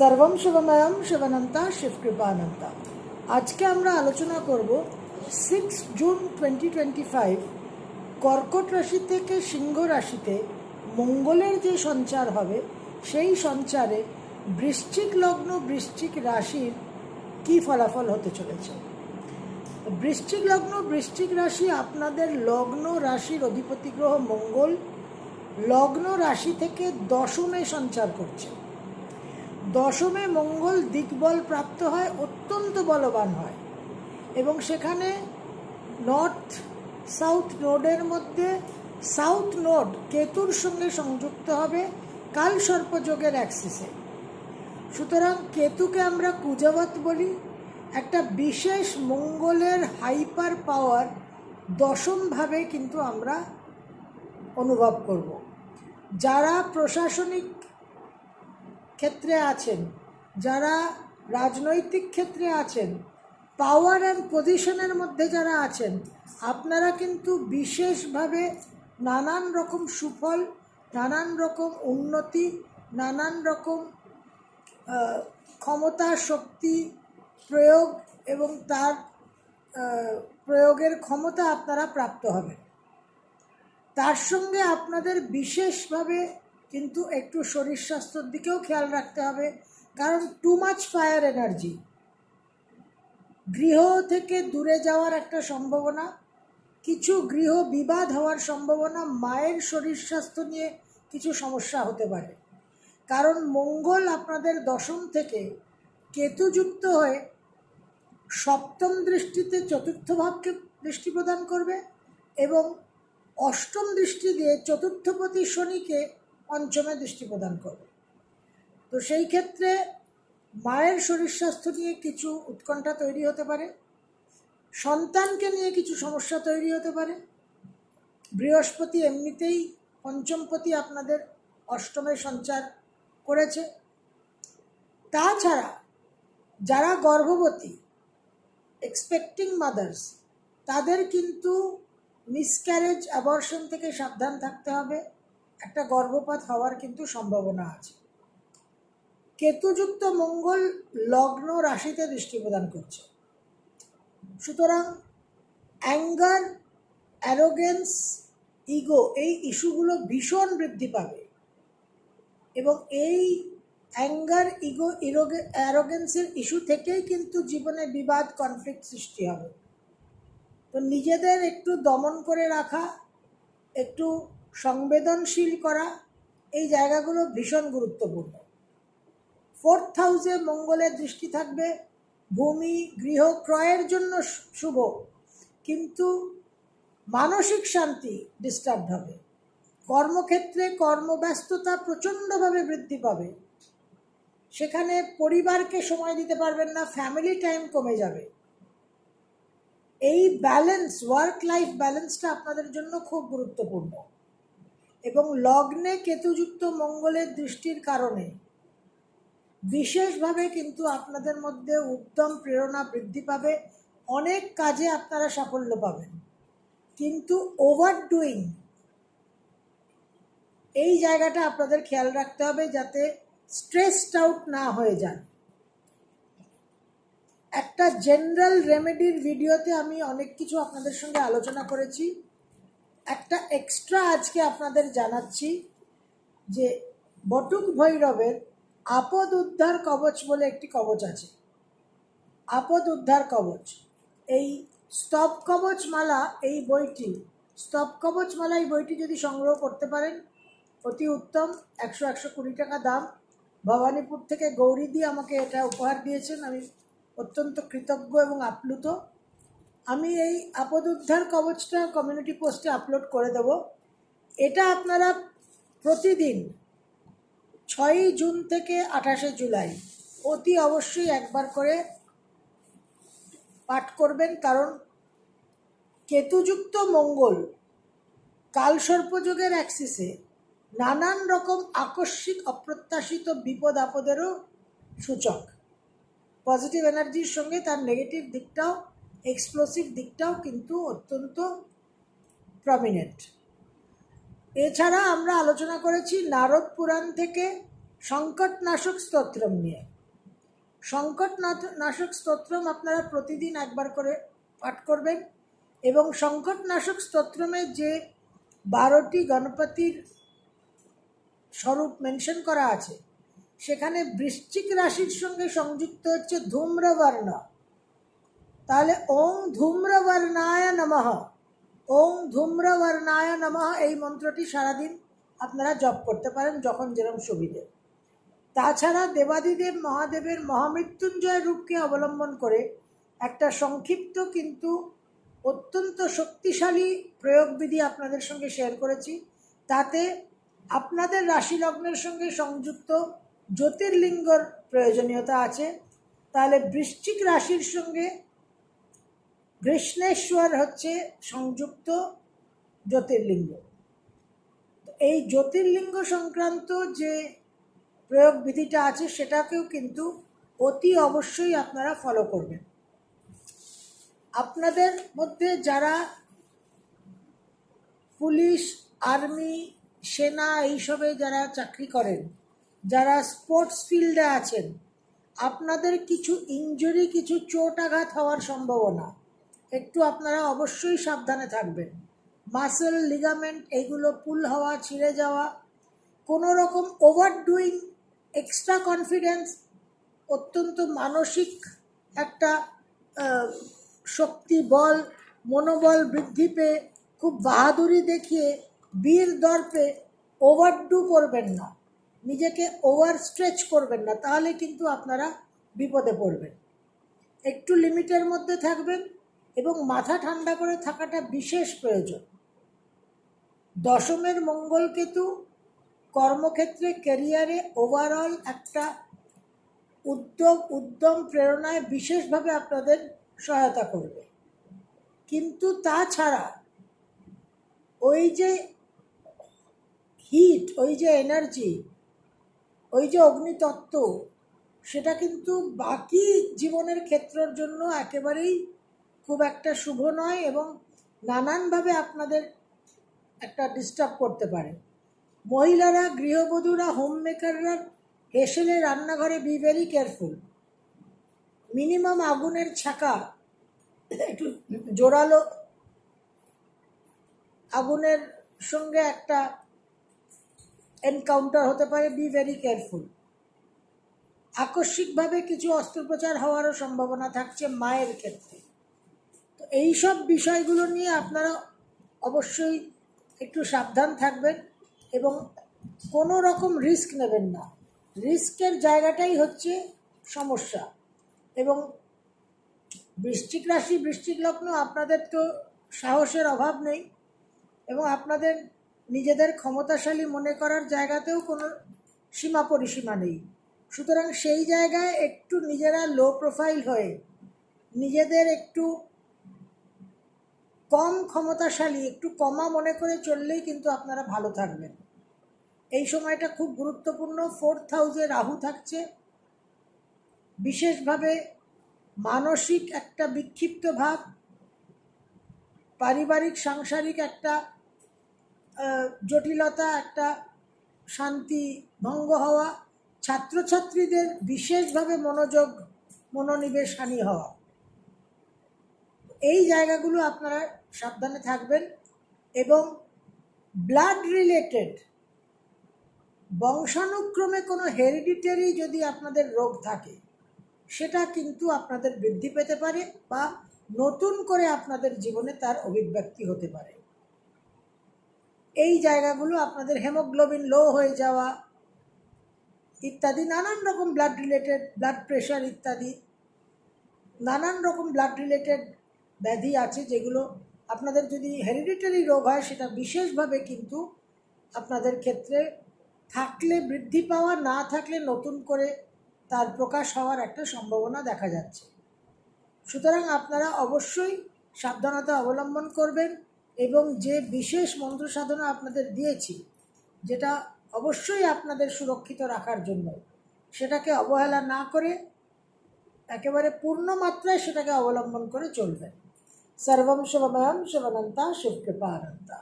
সর্বম শিবময়ম শিবানন্তা শিবকৃপানন্তা। আজকে আমরা আলোচনা করব six June twenty twenty five কর্কট রাশি থেকে সিংহ রাশিতে মঙ্গলের যে সঞ্চার হবে, সেই সঞ্চারে বৃশ্চিক লগ্ন, বৃশ্চিক রাশির কি ফলাফল হতে চলেছে? বৃশ্চিক লগ্ন, বৃশ্চিক রাশি আপনাদের লগ্ন রাশির অধিপতি গ্রহ মঙ্গল। লগ্ন রাশি থেকে দশমে সঞ্চার করছে। দশমে মঙ্গল দিকবল প্রাপ্ত হয়, অত্যন্ত বলবান হয়। এবং সেখানে নর্থ, সাউথ নোডের মধ্যে সাউথ নোড কেতুর সঙ্গে সংযুক্ত হবে কাল সর্পযোগের অ্যাক্সিসে। সুতরাং কেতুকে আমরা কুজাবত বলি। একটা বিশেষ মঙ্গলের হাইপার পাওয়ার দশমভাবে কিন্তু আমরা অনুভব করব। যারা প্রশাসনিক ক্ষেত্রে আছেন, যারা রাজনৈতিক ক্ষেত্রে আছেন পাওয়ার অ্যান্ড পজিশনের মধ্যে যারা আছেন, আপনারা কিন্তু বিশেষভাবে নানান রকম সুফল, নানান রকম উন্নতি, নানান রকম ক্ষমতা শক্তি প্রয়োগ এবং তার প্রয়োগের ক্ষমতা আপনারা প্রাপ্ত হবেন। তার সঙ্গে আপনাদের বিশেষভাবে কিন্তু একটু শরীর স্বাস্থ্যের দিকেও খেয়াল রাখতে হবে। কারণ টু মাচ ফায়ার এনার্জি গৃহ থেকে দূরে যাওয়ার একটা সম্ভাবনা, কিছু গৃহ বিবাদ হওয়ার সম্ভাবনা, মায়ের শরীর স্বাস্থ্য নিয়ে কিছু সমস্যা হতে পারে। কারণ মঙ্গল আপনাদের দশম থেকে কেতুযুক্ত হয়ে সপ্তম দৃষ্টিতে চতুর্থ ভাবকে দৃষ্টি প্রদান করবে এবং অষ্টম দৃষ্টি দিয়ে চতুর্থপতি শনিকে পঞ্চমে দৃষ্টি প্রদান করবে। তো সেই ক্ষেত্রে মায়ের শরীর স্বাস্থ্য নিয়ে কিছু উৎকণ্ঠা তৈরি হতে পারে, সন্তানকে নিয়ে কিছু সমস্যা তৈরি হতে পারে। বৃহস্পতি এমনিতেই পঞ্চমপতি আপনাদের অষ্টমে সঞ্চার করেছে। তাছাড়া যারা গর্ভবতী এক্সপেক্টিং মাদার্স তাদের কিন্তু মিসক্যারেজ অ্যাবর্শন থেকে সাবধান থাকতে হবে। একটা গর্ভপাত হওয়ার কিন্তু সম্ভাবনা আছে। কেতুযুক্ত মঙ্গল লগ্ন রাশিতে দৃষ্টি প্রদান করছে। সুতরাং অ্যাঙ্গার, অ্যারোগেন্স, ইগো এই ইস্যুগুলো ভীষণ বৃদ্ধি পাবে এবং এই অ্যাঙ্গার, ইগো, ইরোগে, অ্যারোগেন্সের ইস্যু থেকেই কিন্তু জীবনে বিবাদ, কনফ্লিক্ট সৃষ্টি হবে। তো নিজেদের একটু দমন করে রাখা, একটু সংবেদনশীল করা, এই জায়গাগুলো ভীষণ গুরুত্বপূর্ণ। ফোর্থ হাউসে মঙ্গলের দৃষ্টি থাকবে, ভূমি, গৃহ ক্রয়ের জন্য শুভ। কিন্তু মানসিক শান্তি ডিস্টার্ব হবে। কর্মক্ষেত্রে কর্মব্যস্ততা প্রচণ্ডভাবে বৃদ্ধি পাবে। সেখানে পরিবারকে সময় দিতে পারবেন না ফ্যামিলি টাইম কমে যাবে। এই ব্যালেন্স ওয়ার্ক লাইফ ব্যালেন্সটা আপনাদের জন্য খুব গুরুত্বপূর্ণ। এবং লগ্নে কেতুযুক্ত মঙ্গলের দৃষ্টির কারণে। বিশেষভাবে কিন্তু আপনাদের মধ্যে উদ্যম প্রেরণা বৃদ্ধি পাবে, অনেক কাজে আপনারা সাফল্য পাবেন। কিন্তু ওভার ডুইং এই জায়গাটা আপনাদের খেয়াল রাখতে হবে যাতে স্ট্রেসড আউট না হয়ে যান। একটা জেনারেল রেমেডির ভিডিওতে আমি অনেক কিছু আপনাদের সঙ্গে আলোচনা করেছি। একটা এক্সট্রা আজকে আপনাদের জানাচ্ছি যে বটুক ভৈরবের আপদ উদ্ধার কবচ বলে একটি কবচ আছে। আপদ উদ্ধার কবচ। এই স্তব কবচ মালা, এই বইটি, স্তব কবচ মালা এই বইটি যদি সংগ্রহ করতে পারেন, অতি উত্তম, একশো একশো কুড়ি টাকা দাম। ভবানীপুর থেকে গৌরী গৌরীদি আমাকে এটা উপহার দিয়েছেন। আমি অত্যন্ত কৃতজ্ঞ এবং আপ্লুত। আমি এই আপদ উদ্ধার কবচটা কমিউনিটি পোস্টে আপলোড করে দেব। এটা আপনারা প্রতিদিন ছয়ই জুন থেকে আঠাশে জুলাই অতি অবশ্যই একবার করে পাঠ করবেন, কারণ কেতুযুক্ত মঙ্গল কালসর্পযোগের অ্যাক্সিসে নানান রকম আকস্মিক, অপ্রত্যাশিত বিপদ আপদেরও সূচক। পজিটিভ এনার্জির সঙ্গে তার নেগেটিভ দিকটাও এক্সপ্লোসিভ দিকটাও কিন্তু অত্যন্ত প্রমিনেন্ট এছাড়া আমরা আলোচনা করেছি নারদ পুরাণ থেকে সংকটনাশক স্তোত্রম নিয়ে। সংকট নাশক স্তোত্রম আপনারা প্রতিদিন একবার করে পাঠ করবেন এবং সংকটনাশক স্তোত্রমে যে বারোটি গণপতির স্বরূপ মেনশন করা আছে, সেখানে বৃশ্চিক রাশির সঙ্গে সংযুক্ত হচ্ছে ধূম্রবর্ণ। তাহলে ওং ধূম্রবর্ণায় নমঃ। ওং ধূম্রবর্ণায় নমঃ এই মন্ত্রটি সারাদিন আপনারা জপ করতে পারেন যখন যেরকম সুবিধে। তাছাড়া দেবাদিদেব মহাদেবের মহামৃত্যুঞ্জয় রূপকে অবলম্বন করে একটা সংক্ষিপ্ত কিন্তু অত্যন্ত শক্তিশালী প্রয়োগবিধি আপনাদের সঙ্গে শেয়ার করেছি। তাতে আপনাদের রাশি লগ্নের সঙ্গে সংযুক্ত জ্যোতির্লিঙ্গর প্রয়োজনীয়তা আছে। তাহলে বৃশ্চিক রাশির সঙ্গে কৃষ্ণেশ্বর হচ্ছে সংযুক্ত জ্যোতির্লিঙ্গ। এই জ্যোতির্লিঙ্গ সংক্রান্ত যে প্রয়োগ বিধিটা আছে, সেটাকেও কিন্তু অতি অবশ্যই আপনারা ফলো করবেন। আপনাদের মধ্যে যারা পুলিশ, আর্মি, সেনা এইসবে যারা চাকরি করেন, যারা স্পোর্টস ফিল্ডে আছেন, আপনাদের কিছু ইঞ্জুরি কিছু চোট আঘাত হওয়ার সম্ভাবনা একটু আপনারা অবশ্যই সাবধানে থাকবেন। মাসেল, লিগামেন্ট এইগুলো পুল হওয়া, ছিঁড়ে যাওয়া কোনো রকম ওভার ডুইং এক্সট্রা কনফিডেন্স, অত্যন্ত মানসিক একটা শক্তি, বল, মনোবল বৃদ্ধি পেয়ে, খুব বাহাদুরি দেখিয়ে, বীর দর্পে ওভারডু করবেন না। নিজেকে ওভার স্ট্রেচ করবেন না, তাহলে কিন্তু আপনারা বিপদে পড়বেন। একটু লিমিটের মধ্যে থাকবেন এবং মাথা ঠান্ডা করে থাকাটা বিশেষ প্রয়োজন। দশমের মঙ্গলকেতু কর্মক্ষেত্রে ক্যারিয়ারে ওভারঅল একটা উদ্যোগ, উদ্যম প্রেরণায় বিশেষভাবে আপনাদের সহায়তা করবে। কিন্তু তাছাড়া ওই যে হিট, ওই যে এনার্জি, ওই যে অগ্নিতত্ত্ব, সেটা কিন্তু বাকি জীবনের ক্ষেত্রের জন্য একেবারেই খুব একটা শুভ নয় এবং নানানভাবে আপনাদের একটা ডিস্টার্ব করতে পারে। মহিলারা, গৃহবধূরা হোম মেকাররা হেসেলে রান্নাঘরে বি ভেরি কেয়ারফুল মিনিমাম আগুনের ছাকা একটু জোরালো আগুনের সঙ্গে একটা এনকাউন্টার হতে পারে বি ভেরি কেয়ারফুল আকস্মিকভাবে কিছু অস্ত্রোপচার হওয়ারও সম্ভাবনা থাকছে মায়ের ক্ষেত্রে। এই সব বিষয়গুলো নিয়ে আপনারা অবশ্যই একটু সাবধান থাকবেন এবং কোনো রকম রিস্ক নেবেন না। রিস্কের জায়গাটাই হচ্ছে সমস্যা। এবং বৃশ্চিক রাশি, বৃশ্চিক লগ্ন আপনাদের তো সাহসের অভাব নেই এবং আপনাদের নিজেদের ক্ষমতাশালী মনে করার জায়গাতেও কোনো সীমা পরিসীমা নেই। সুতরাং সেই জায়গায় একটু নিজেরা লো প্রোফাইল হয়ে নিজেদের একটু কম ক্ষমতাশালী, একটু কমা মনে করে চললেই কিন্তু আপনারা ভালো থাকবেন। এই সময়টা খুব গুরুত্বপূর্ণ। ফোর্থ হাউসে রাহু থাকছে। বিশেষভাবে মানসিক একটা বিক্ষিপ্ত ভাব, পারিবারিক, সাংসারিক একটা জটিলতা, একটা শান্তি ভঙ্গ হওয়া, ছাত্রছাত্রীদের বিশেষভাবে মনোযোগ মনোনিবেশ হানি হওয়া। এই জায়গাগুলো আপনারা সাবধানে থাকবেন এবং ব্লাড রিলেটেড বংশানুক্রমে কোনো হেরিডিটারি যদি আপনাদের রোগ থাকে, সেটা কিন্তু আপনাদের বৃদ্ধি পেতে পারে বা নতুন করে আপনাদের জীবনে তার অভিব্যক্তি হতে পারে। এই জায়গাগুলো আপনাদের হেমোগ্লোবিন লো হয়ে যাওয়া ইত্যাদি, নানান রকম ব্লাড রিলেটেড ব্লাড প্রেশার ইত্যাদি, নানান রকম ব্লাড রিলেটেড ব্যাধি আছে যেগুলো আপনাদের যদি হেরিডিটারি রোগ হয়, সেটা বিশেষভাবে কিন্তু আপনাদের ক্ষেত্রে থাকলে বৃদ্ধি পাওয়া, না থাকলে নতুন করে তার প্রকাশ হওয়ার একটা সম্ভাবনা দেখা যাচ্ছে। সুতরাং আপনারা অবশ্যই সাবধানতা অবলম্বন করবেন এবং যে বিশেষ মন্ত্র সাধনা আপনাদের দিয়েছি, যেটা অবশ্যই আপনাদের সুরক্ষিত রাখার জন্য, সেটাকে অবহেলা না করে একেবারে পূর্ণ মাত্রায় সেটাকে অবলম্বন করে চলবেন। সর্বম শিবময়ম শিবনন্তা শিবকৃপা অনন্তা